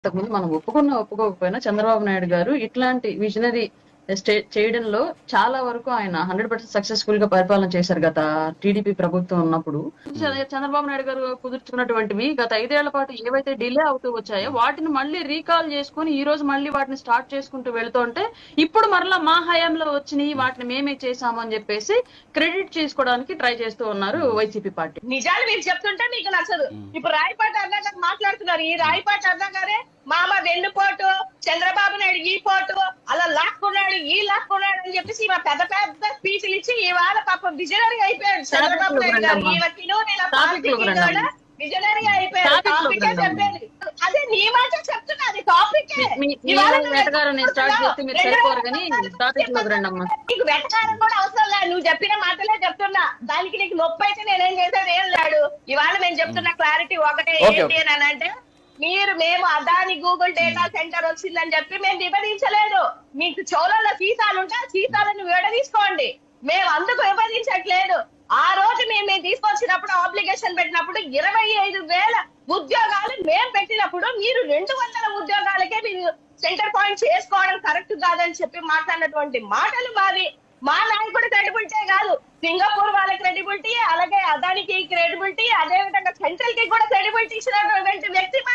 ఇంతకుముందు మనం ఒప్పుకున్నా ఒప్పుకోకపోయినా చంద్రబాబు నాయుడు గారు ఇట్లాంటి విజనరీ చేయడంలో చాలా వరకు ఆయన హండ్రెడ్ పర్సెంట్ సక్సెస్ఫుల్గా పరిపాలన చేశారు గత టీడీపీ ప్రభుత్వం ఉన్నప్పుడు. చంద్రబాబు నాయుడు గారు కుదుర్చుకున్నటువంటివి గత ఐదేళ్ళ పాటు ఏవైతే డిలే అవుతూ వచ్చాయో వాటిని మళ్ళీ రీకాల్ చేసుకుని ఈ రోజు మళ్ళీ వాటిని స్టార్ట్ చేసుకుంటూ వెళ్తుంటే ఇప్పుడు మరలా మా హయాంలో వచ్చినాయి వాటిని మేమే చేశాము అని చెప్పేసి క్రెడిట్ చేసుకోవడానికి ట్రై చేస్తూ ఉన్నారు వైసీపీ పార్టీ. నిజాలు మీరు చెప్తుంటే మీకు నచ్చదు. ఇప్పుడు రాయపాటి అన్నా గారు మాట్లాడుతున్నారు. ఈ రాయపాటి అన్నా గారే మామ వెన్నుపోటు చంద్రబాబు నాయుడు ఈ పోటు అలా లాక్కున్నాడు ఈ లాక్కున్నాడు అని చెప్పేసి మా పెద్ద పెద్ద స్పీచ్లు ఇచ్చి ఇవాళ పాపం విజనరీ అయిపోయాడు. చంద్రబాబు నాయుడు గారు. ఈమెకిను విజనరీ అయిపోయాడు. టాపిక్. చెప్పేది. అదే నీ మాట చెప్తున్నా అది టాపిక్. మీ- మీ వెటకారం నేను స్టార్ట్ చేస్తే మీరు సరిపోరు కానీ టాపిక్లోకి రండి అమ్మా నీకు వెటకారం కూడా అవసరం లేదు. నువ్వు చెప్పిన మాటలే చెప్తున్నా. దానికి నీకు నొప్పి అయితే నేనేం చేసేది? ఏం లేడు ఇవాళ నేను చెప్తున్న క్లారిటీ ఒకటే. ఏంటి అని అంటే మీరు మేము అదాని గూగుల్ డేటా సెంటర్ వచ్చిందని చెప్పి మేము విభజించలేదు మీకు చోళలో సీసాలు ఉంటే ఆ సీసాలను విడదీసుకోండి. మేము అందుకు విభజించట్లేదు. ఆ రోజు మేము మేము తీసుకొచ్చినప్పుడు ఆబ్లిగేషన్ పెట్టినప్పుడు ఇరవై ఐదు వేల ఉద్యోగాలు మేము పెట్టినప్పుడు మీరు రెండు వందల ఉద్యోగాలకే మీరు సెంటర్ పాయింట్ చేసుకోవడం కరెక్ట్ కాదని చెప్పి మాట్లాడినటువంటి మాటలు మావి. మా నాయకుడు క్రెడిబిలిటీ కాదు. సింగపూర్ వాళ్ళ క్రెడిబిలిటీ అలాగే అదానికి క్రెడిబిలిటీ అదే విధంగా సెంట్రల్కి కూడా క్రెడిబిలిటీ ఇచ్చినటువంటి వ్యక్తి మా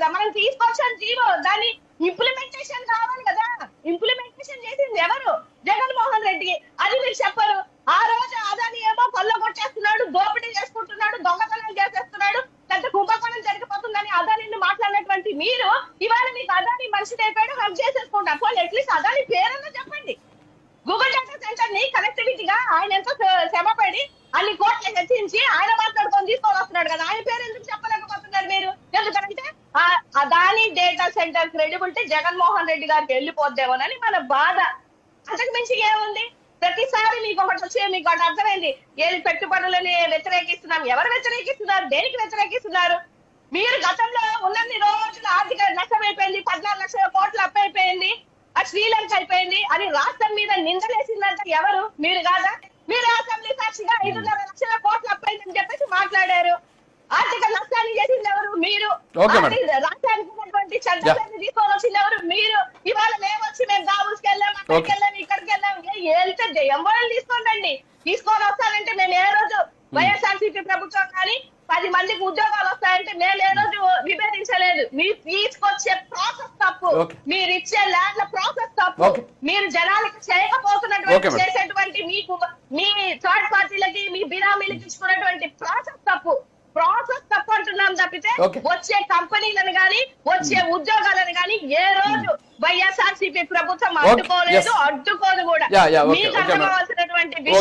కదా. మనం తీసుకొచ్చాం జీవో. దాన్ని ఇంప్లిమెంటేషన్ కావాలి కదా. ఇంప్లిమెంటేషన్ చేసింది ఎవరు? జగన్మోహన్ రెడ్డి. అది మీరు చెప్పరు. ఆ రోజు అదాని ఏమో కొల్ల కొట్టేస్తున్నాడు దోపిడీ చేసుకుంటున్నాడు దొంగతనం చేసేస్తున్నాడు పెద్ద కుంభకోణం జరిగిపోతుందని అదానిని మాట్లాడినటువంటి మీరు ఇవాళ మీకు అదాని మనిషి అయిపోయాడు హక్ చేసేసుకుంటారు పోనీ అట్లీస్ట్ అదాని పేరన్నా చెప్పండి. గూగుల్ డేటా సెంటర్ని కనెక్టివిటీగా ఆయన ఎంతో శ్రమపడి అన్ని కోట్ల హెచ్చించి ఆయన మాట్లాడుకొని తీసుకొని వస్తున్నాడు కదా ఆయన పేరు ఎందుకు చెప్పలేకపోతున్నారు మీరు ఎందుకంటే ఆ Adani data center credibility Jaganmohan Reddy గారికి వెళ్ళిపోద్దేమోనని మన బాధ. అంతకు మించి ఏముంది? ప్రతిసారి మీకు ఒకటి వచ్చి మీకు ఒకటి అర్థమైంది. ఏది పెట్టుబడులని వ్యతిరేకిస్తున్నాం ఎవరు వ్యతిరేకిస్తున్నారు? దేనికి వ్యతిరేకిస్తున్నారు? మీరు గతంలో ఉన్నన్ని రోజులు ఆర్థిక నష్టం అయిపోయింది పద్నాలుగు లక్షల కోట్లు అప్పు అయిపోయింది అది శ్రీలంక అయిపోయింది. అని రాష్ట్రం మీద నిందలేసిందంటే ఎవరు? మీరు కాదా? మీరు అసెంబ్లీ సాక్షిగా ఐదున్నర లక్షల కోట్లు అప్పయిందని చెప్పేసి మాట్లాడారు. ఆర్థిక నష్టాన్ని రాష్ట్రానికి తీసుకొని వచ్చింది ఎవరు? మీరు. ఇవాళ మేము వచ్చి మేము దావుస్కి వెళ్ళాం అక్కడికి. వెళ్ళాం ఇక్కడికి వెళ్ళాం. వెళ్తే ఎంబోళ్ళు తీసుకోండి తీసుకొని వస్తానంటే మేము ఏ రోజు వైఎస్ఆర్సీపీ ప్రభుత్వం కానీ పది మందికి ఉద్యోగాలు వస్తాయంటే మేము ఏ రోజు విభేదించలేదు. మీరు తీసుకొచ్చే ప్రాసెస్ తప్పు. మీరు ఇచ్చే ల్యాండ్ల ప్రాసెస్ తప్పు. మీరు జనాలకి చేయకపోతున్నటువంటి. చేసేటువంటి మీకు మీ థర్డ్ పార్టీలకి మీ బినామీలకి ఇచ్చుకున్నటువంటి ప్రాసెస్ తప్పు. ప్రాసెస్ తప్పితే. వచ్చే కంపెనీలను గాని వచ్చే ఉద్యోగాలను గాని ఏ రోజు వైఎస్ఆర్సీపీ ప్రభుత్వం Okay, అడ్డుకోలేదు. అడ్డుకోదు కూడా. మీకు. అర్థమవలసినటువంటి విషయం